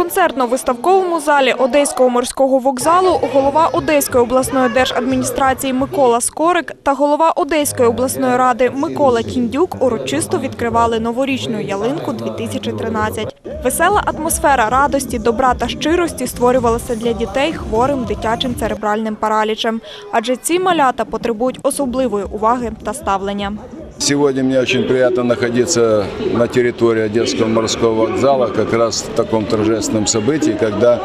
концертно-виставковому залі Одеського морського вокзалу голова Одеської обласної держадміністрації Микола Скорик та голова Одеської обласної ради Микола Кіндюк урочисто відкривали новорічну ялинку 2013. Весела атмосфера радості, добра та щирості створювалася для дітей хворим дитячим церебральним паралічем, адже ці малята потребують особливої уваги та ставлення. Сегодня мне очень приятно находиться на территории Одесского морского вокзала, как раз в таком торжественном событии, когда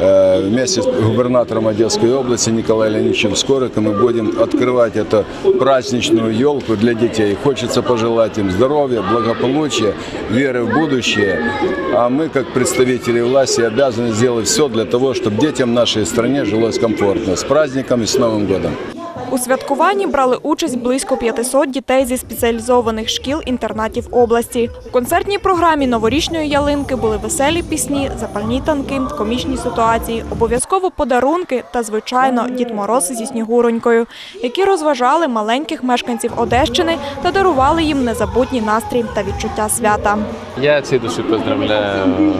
э, вместе с губернатором Одесской области Николаем Леонидовичем Скориком мы будем открывать эту праздничную елку для детей. Хочется пожелать им здоровья, благополучия, веры в будущее. А мы, как представители власти, обязаны сделать все для того, чтобы детям нашей стране жилось комфортно. С праздником и с Новым годом! У святкуванні брали участь близько 500 дітей зі спеціалізованих шкіл-інтернатів області. У концертній програмі новорічної ялинки були веселі пісні, запальні танки, комічні ситуації, обов'язково подарунки та, звичайно, Дід Мороз зі Снігуронькою, які розважали маленьких мешканців Одещини та дарували їм незабутній настрій та відчуття свята. Я всей души поздравляю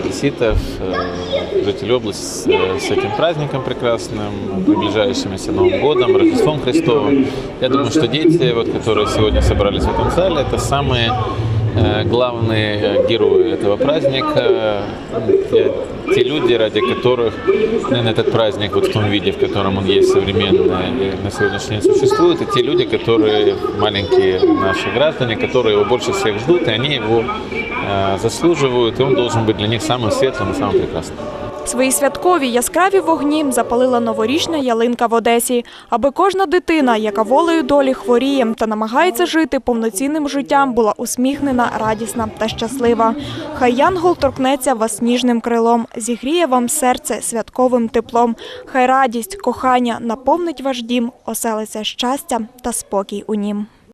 одесситов, э, жителей области с, э, с этим праздником прекрасным, приближающимся Новым годом, Рождеством Христовым. Я думаю, что дети, вот, которые сегодня собрались в этом зале, это самые э, главные э, герои этого праздника, те, те люди, ради которых наверное, этот праздник вот в том виде, в котором он есть современный и на сегодняшний день существует, и те люди, которые маленькие наши граждане, которые его больше всех ждут, и они его э, заслуживают, и он должен быть для них самым светлым и самым прекрасным. Свої святкові яскраві вогні запалила новорічна ялинка в Одесі, аби кожна дитина, яка волею долі хворіє та намагається жити повноцінним життям, була усміхнена, радісна та щаслива. Хай янгол торкнеться вас ніжним крилом, зігріє вам серце святковим теплом. Хай радість, кохання наповнить ваш дім, оселиться щастя та спокій у нім.